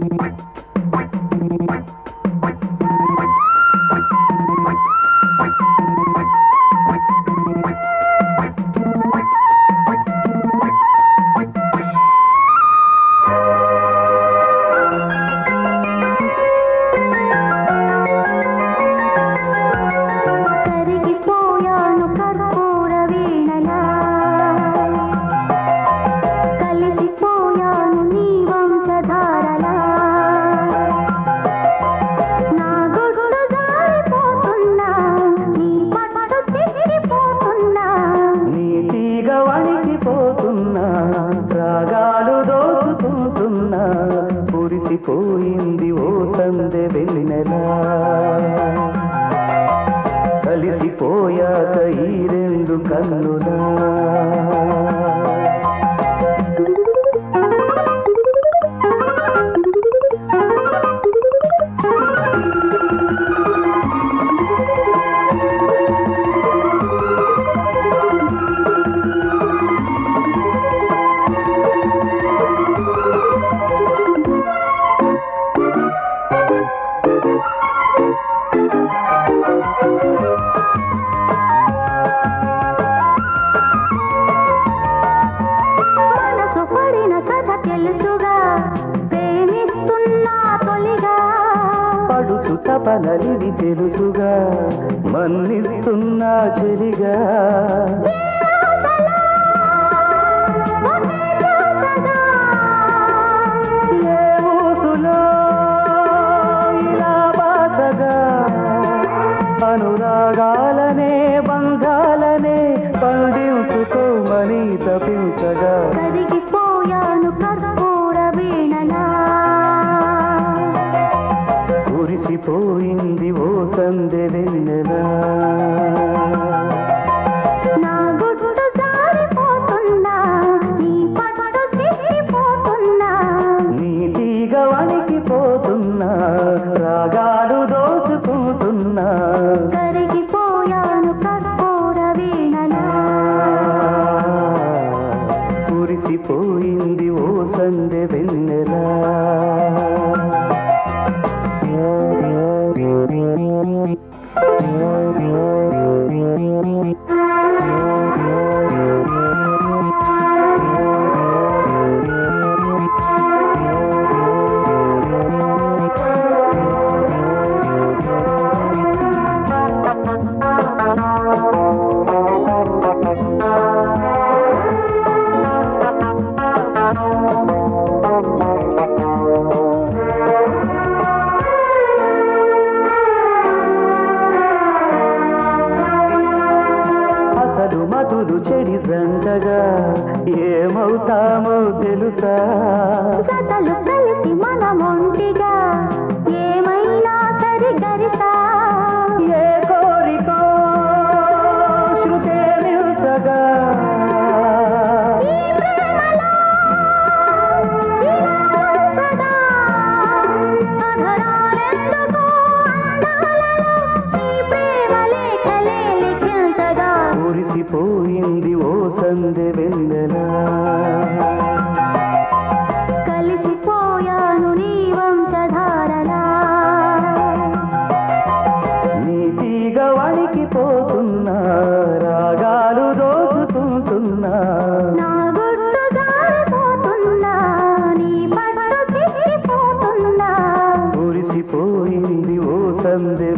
Thank you. వెళ్ళిపోయింది ఓ సందె వెళ్ళినలా పనలివి తెలుసుగా మన్నిస్తున్నా చెరిగా అనురాగాలనే బంధాలనే పండించుకోమని తపించ మురిసిపోయింది ఓ సందె వెన్నెలా. పోతున్నా రాగా చెడి సంతగా ఏమవుతామో తెలుసా? కలిసి మనముండ అంది వెన్నెలా కలిసిపోయాను నీ వంశధారలా నీ తీగ వణికిపోతున్నా రాగాలు దోచుతుంటున్నా పోయింది ఓ సందే